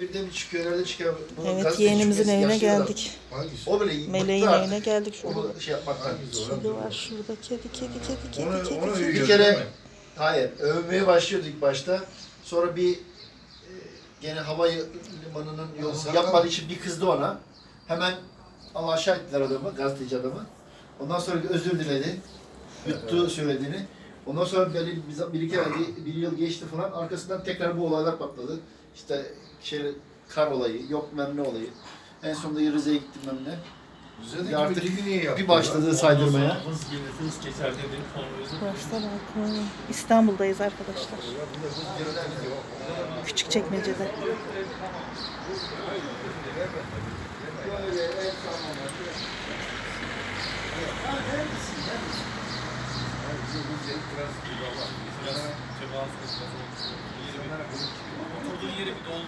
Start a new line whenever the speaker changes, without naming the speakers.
Birden bir çıkıyor, nerede çıkıyor? Bu
Evet
gazeteci
yeğenimizin
çıkıyor,
evine
yaşlı adam.
geldik.
Hangisi?
O bile
Meleğin
bıktı artık.
evine geldik. Şurada
Onu şey yapmaktan.
kedi var şurada. Kedi kedi kedi kedi
Onu,
kedi.
onu
kedi.
Bir kere-? Hayır, övmeye başlıyorduk ilk başta. Sonra bir e, gene hava limanının yolunu
Sakal-
yapmadığı için bir kızdı ona. Hemen ama aşağı ettiler adamı, gazeteci adamı. Ondan sonra bir özür diledi. Yuttu söylediğini. Ondan sonra böyle bir, bir iki ay, bir yıl geçti falan. Arkasından tekrar bu olaylar patladı. İşte şey, kar olayı, yok memne olayı. En sonunda Rize'ye gittim
de
Ya artık
gibi niye yaptı?
Bir başladı saydırmaya.
Hız gelir, hız geçer
Burası da balkon. İstanbul'dayız arkadaşlar. Küçük çekmecede.
Biraz tebaası. Oturduğun yeri bir doldur.